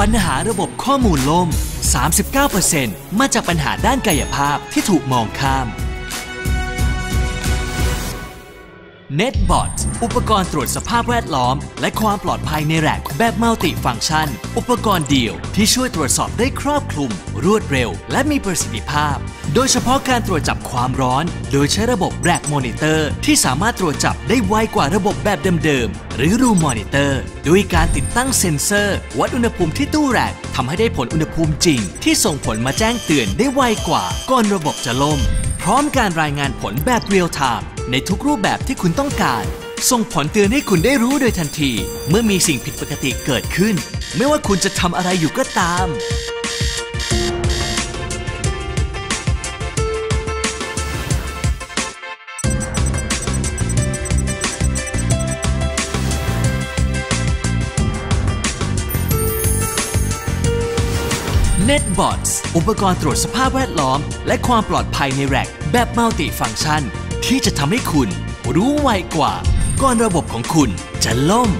ปัญหาระบบข้อมูลล่ม 39%มาจากปัญหาด้านกายภาพที่ถูกมองข้าม NetBot อุปกรณ์ตรวจสภาพแวดล้อม และความปลอดภัยในแรกแบบมัลติฟังก์ชัน อุปกรณ์เดียวที่ช่วยตรวจสอบได้ครอบคลุม รวดเร็ว และมีประสิทธิภาพ โดยเฉพาะการตรวจจับความร้อน โดยใช้ระบบแร็กมอนิเตอร์ที่สามารถตรวจจับได้ไวกว่าระบบแบบเดิมๆหรือรูมอนิเตอร์ด้วยการติดตั้งเซ็นเซอร์ วัดอุณหภูมิที่ตู้แรกทำให้ได้ผลอุณหภูมิจริง ที่ส่งผลมาแจ้งเตือนได้ไวกว่าก่อนระบบจะล่ม พร้อมการรายงานผลแบบเรียลไทม์ในทุกรูปแบบที่คุณต้องการ ส่งผลเตือนให้คุณได้รู้โดยทันที เมื่อมีสิ่งผิดปกติเกิดขึ้น ไม่ว่าคุณจะทำอะไรอยู่ก็ตาม NetBots อุปกรณ์ตรวจสภาพแวดล้อม และความปลอดภัยในแร็กแบบมัลติฟังก์ชัน ที่จะทำให้คุณรู้ไวกว่าก่อนระบบของคุณจะล่ม